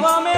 Novamente.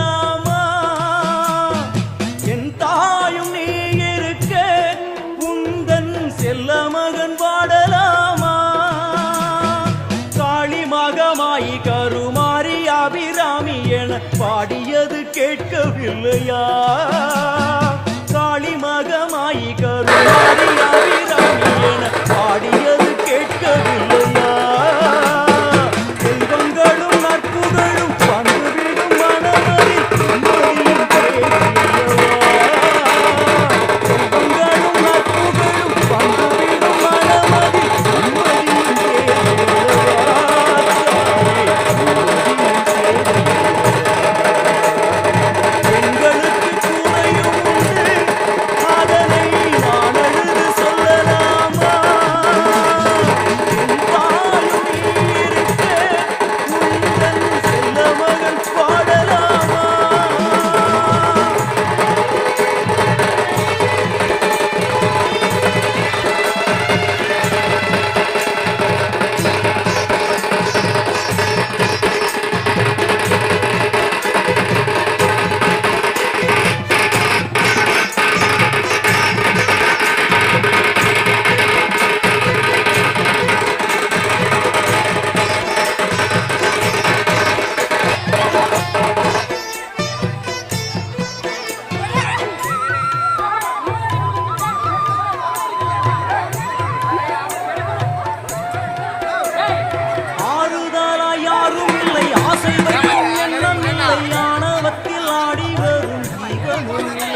என பாடியது கேட்கவில்லையா? காளி மகமாயி Karumari Hallelujah.